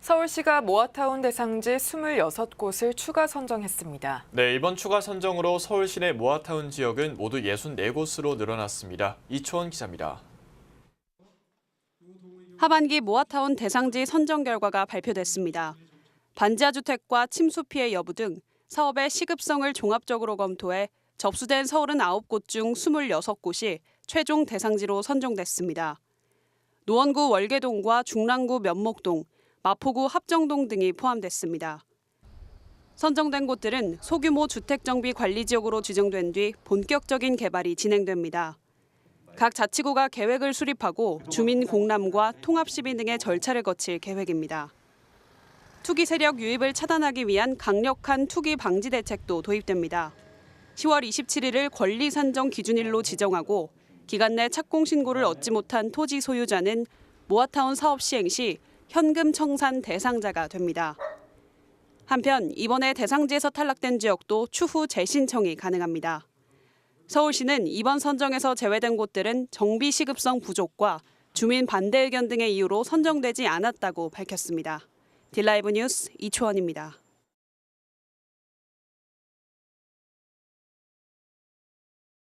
서울시가 모아타운 대상지 26곳을 추가 선정했습니다. 네, 이번 추가 선정으로 서울 시내 모아타운 지역은 모두 64곳으로 늘어났습니다. 이초원 기자입니다. 하반기 모아타운 대상지 선정 결과가 발표됐습니다. 반지하 주택과 침수 피해 여부 등 사업의 시급성을 종합적으로 검토해 접수된 서울은 9곳 중 26곳이 최종 대상지로 선정됐습니다. 노원구 월계동과 중랑구 면목동, 마포구 합정동 등이 포함됐습니다. 선정된 곳들은 소규모 주택정비 관리 지역으로 지정된 뒤 본격적인 개발이 진행됩니다. 각 자치구가 계획을 수립하고 주민 공람과 통합 시비 등의 절차를 거칠 계획입니다. 투기 세력 유입을 차단하기 위한 강력한 투기 방지 대책도 도입됩니다. 10월 27일을 권리 산정 기준일로 지정하고 기간 내 착공 신고를 얻지 못한 토지 소유자는 모아타운 사업 시행 시 현금 청산 대상자가 됩니다. 한편 이번에 대상지에서 탈락된 지역도 추후 재신청이 가능합니다. 서울시는 이번 선정에서 제외된 곳들은 정비 시급성 부족과 주민 반대 의견 등의 이유로 선정되지 않았다고 밝혔습니다. 딜라이브 뉴스 이초원입니다.